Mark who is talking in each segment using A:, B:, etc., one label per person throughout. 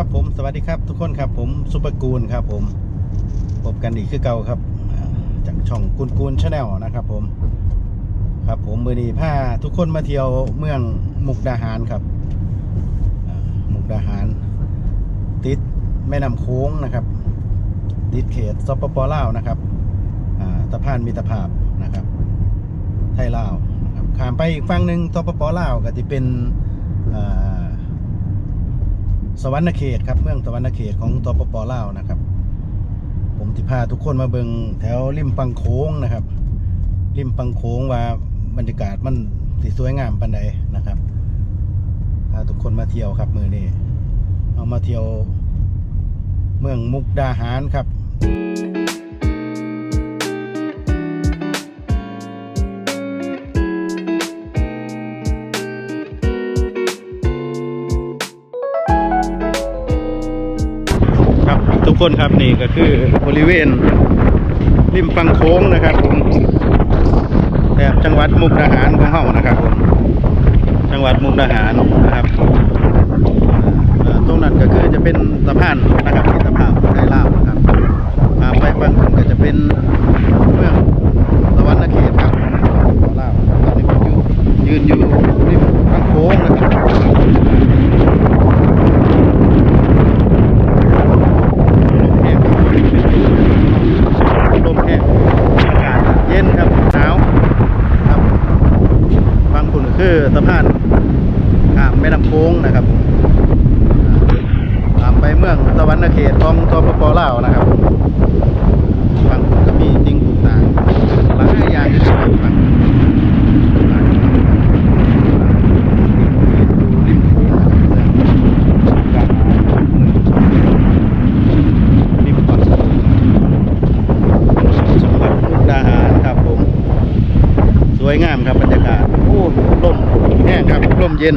A: ครับผมสวัสดีครับทุกคนครับผมซุปเปอร์กูลครับผมพบกันอีกคือเก่าครับ จากช่องกูลกูลชาแนลนะครับผม ครับผมมือนี้พาทุกคนมาเที่ยวเมืองมุกดาหารครับมุกดาหาร ติดแม่น้ำโค้งนะครับ ติดเขตสปปอล่าวนะครับอ่าสะพานมิตรภาพนะครับ ไทยลาวนะครับข้ามไปอีกฝั่งหนึ่งสปปอล่าวก็จะเป็นอ่า สวรรณเขตครับเมืองสวรรณเขตของตปปลาวนะครับ ผมจะพาทุกคนมาเบิงแถวริมปังโค้งนะครับ ริมปังโค้งว่าบรรยากาศมันสีสวยงามปันใดนะครับพาทุกคนมาเที่ยวครับมือนี้เอามาเที่ยวเมืองมุกดาหารครับ ครับทุกคนครับนี่ก็คือบริเวณ ริมฟังโค้งนะครับผมแถบจังหวัดมุกดาหารของเฮานะครับผมจังหวัดมุกดาหารนะครับตรงนั้นก็คือจะเป็นสะพานนะครับที่สะพานไทยลาวนะครับอ่าไปฝั่งนู้นก็จะเป็นเมืองสวรรณเขตครับของลาวตอนนี้ผมยืนยืนอยู่ริมฟังโค้งนะครับ ลมแห้งอากาศเย็นครับหนาวครับบาง คือสะพานข้ามแม่น้ำโค้งนะครับข้ามไปเมืองสวรรณเขตของสปปลาวนะครับบางคนก็มีจริงปลูกต่างหลายอย่างที่จะบางริมโค้งนะครับการริมฝั่งโค้ง จังหวัดมุกดาหารครับผม ส วยงามครับบรรยากาศโอ้ลมแห้งครับลมเย็น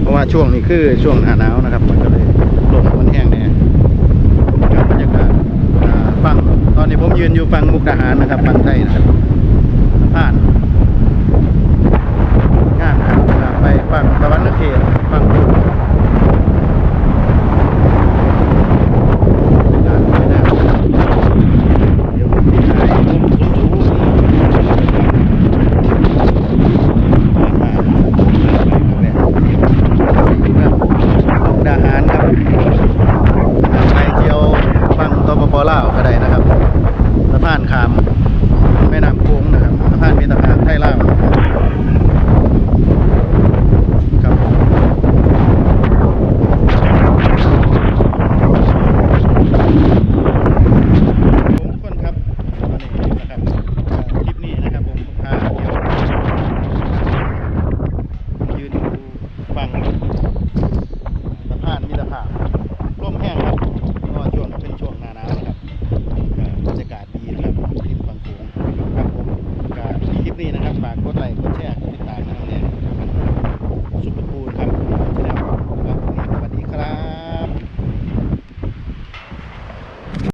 A: เพราะว่าช่วงนี้คือช่วงหน้าหนาวนะครับ มันก็เลยลมมันแห้งแน่ครับบรรยากาศฝั่งตอนนี้ผมยืนอยู่ฝั่งมุกดาหารนะครับฝั่งไทยนะครับสะพานงามครับอ่าไปฝั่งตะวันเขตฝั่งนู้นบรรยากาศสวยงามครับ เดี๋ยวผมจะถ่ายมุมสูงๆดาหารครับไปเที่ยวฟังตปป ล่าก็ได้นะ